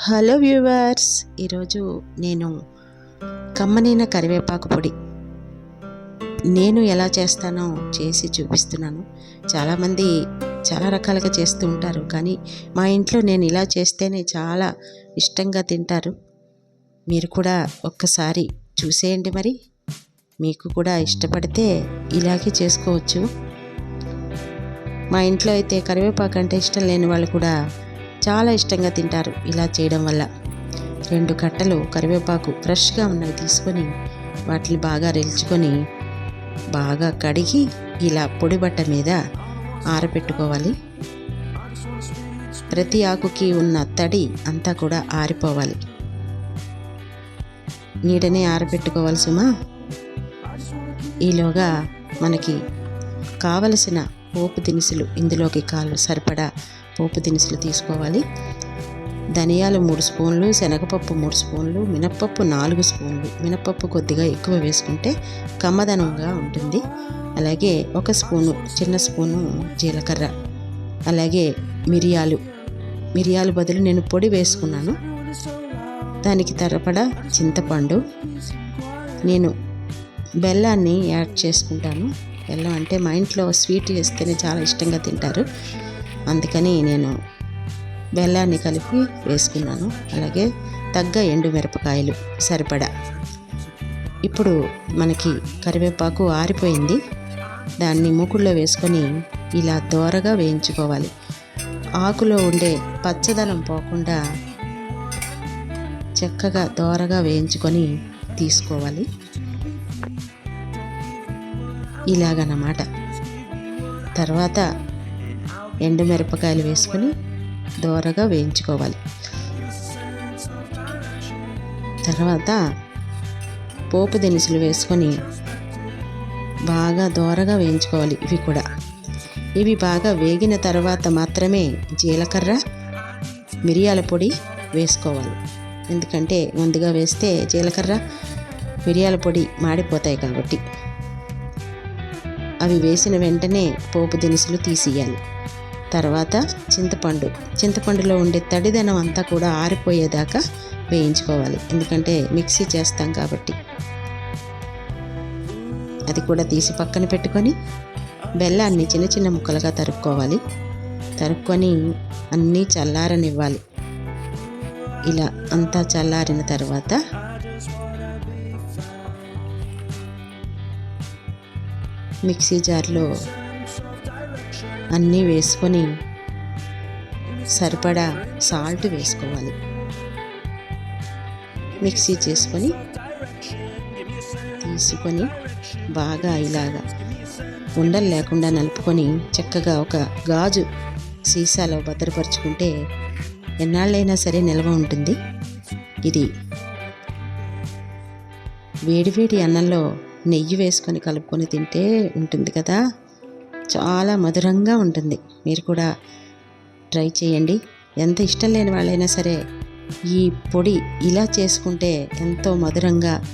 Hello viewers ఈరోజు నేను కమ్మనైన కరివేపాకు పొడి. నేను ఎలా చేస్తానో చేసి చూపిస్తున్నాను. చాలామంది చాలా రకాలుగా చేస్తూ ఉంటారు కానీ మా ఇంట్లో నేను ఇలా చేస్తేనే చాలా ఇష్టంగా తింటారు. మీరు కూడా ఒక్కసారి చూసేయండి మరి. మీకు కూడా ఇష్టపడితే ఇలాగే చేసుకోవచ్చు. మా ఇంట్లో అయితే కరివేపాకు అంటే ఇష్టం లేని వాళ్ళు కూడా చాలా ఇష్టంగా తింటారు ఇలా చేయడం వల్ల. రెండు కట్టలు కరివేపాకు ఫ్రెష్గా ఉన్నవి తీసుకొని వాటిని బాగా రెల్చుకొని బాగా కడిగి ఇలా పొడి బట్ట మీద ఆరబెట్టుకోవాలి ప్రతి ఆకుకి ఉన్న తడి అంతా కూడా ఆరిపోవాలి. నీడనే ఆరబెట్టుకోవాలి సుమా. ఈలోగా మనకి కావలసిన పోపు దినుసులు ఇందులోకి కాలు సరిపడా పోపు దినుసులు తీసుకోవాలి. ధనియాలు మూడు స్పూన్లు శనగపప్పు మూడు స్పూన్లు మినప్పప్పు నాలుగు స్పూన్లు. మినప్పప్పు కొద్దిగా ఎక్కువ వేసుకుంటే కమ్మదనంగా ఉంటుంది. అలాగే ఒక స్పూను చిన్న స్పూను జీలకర్ర. అలాగే మిరియాలు. మిరియాలు బదులు నేను పొడి వేసుకున్నాను. దానికి తరపడ చింతపండు. నేను బెల్లాన్ని యాడ్ చేసుకుంటాను. బెల్లం అంటే మా ఇంట్లో స్వీట్ వేస్తేనే చాలా ఇష్టంగా తింటారు. అందుకని నేను బెల్లాన్ని కలిపి వేసుకున్నాను. అలాగే తగ్గ ఎండు మిరపకాయలు సరిపడా. ఇప్పుడు మనకి కరివేపాకు ఆరిపోయింది. దాన్ని మూకుల్లో వేసుకొని ఇలా దోరగా వేయించుకోవాలి. ఆకులో ఉండే పచ్చదనం పోకుండా చక్కగా దోరగా వేయించుకొని తీసుకోవాలి. ఇలాగనమాట. తర్వాత ఎండుమిరపకాయలు వేసుకొని దోరగా వేయించుకోవాలి. తర్వాత పోపు దినుసులు వేసుకొని బాగా దోరగా వేయించుకోవాలి ఇవి కూడా. ఇవి బాగా వేగిన తర్వాత మాత్రమే జీలకర్ర మిరియాల పొడి వేసుకోవాలి. ఎందుకంటే ముందుగా వేస్తే జీలకర్ర మిరియాల పొడి మాడిపోతాయి కాబట్టి. అవి వేసిన వెంటనే పోపు దినుసులు తీసేయాలి తర్వాత చింతపండు. చింతపండులో ఉండే తడిదనం అంతా కూడా ఆరిపోయేదాకా వేయించుకోవాలి. ఎందుకంటే మిక్సీ చేస్తాం కాబట్టి. అది కూడా తీసి పక్కన పెట్టుకొని బెల్లాన్ని చిన్న చిన్న ముక్కలుగా తరుక్కోవాలి. తరుక్కొని అన్నీ చల్లారనివ్వాలి. ఇలా అంతా చల్లారిన తర్వాత మిక్సీ జార్లో అన్నీ వేసుకొని సరిపడా సాల్ట్ వేసుకోవాలి. మిక్సీ చేసుకొని తీసుకొని బాగా ఇలాగా ఉండలు లేకుండా నలుపుకొని చక్కగా ఒక గాజు సీసాలో భద్రపరుచుకుంటే ఎన్నాళ్ళైనా సరే నిల్వ ఉంటుంది. ఇది వేడివేడి అన్నంలో నెయ్యి వేసుకొని కలుపుకొని తింటే ఉంటుంది కదా. చాలా మధురంగా ఉంటుంది. మీరు కూడా ట్రై చేయండి. ఎంత ఇష్టం లేని వాళ్ళైనా సరే ఈ పొడి ఇలా చేసుకుంటే ఎంతో మధురంగా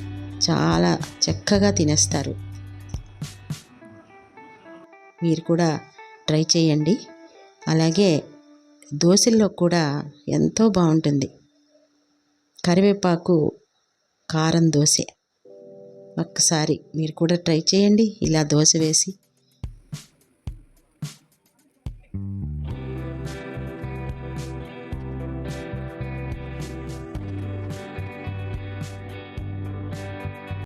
చాలా చక్కగా తినేస్తారు. మీరు కూడా ట్రై చేయండి. అలాగే దోశల్లో కూడా ఎంతో బాగుంటుంది. కరివేపాకు కారం దోశ. ఒక్కసారి మీరు కూడా ట్రై చేయండి. ఇలా దోశ వేసి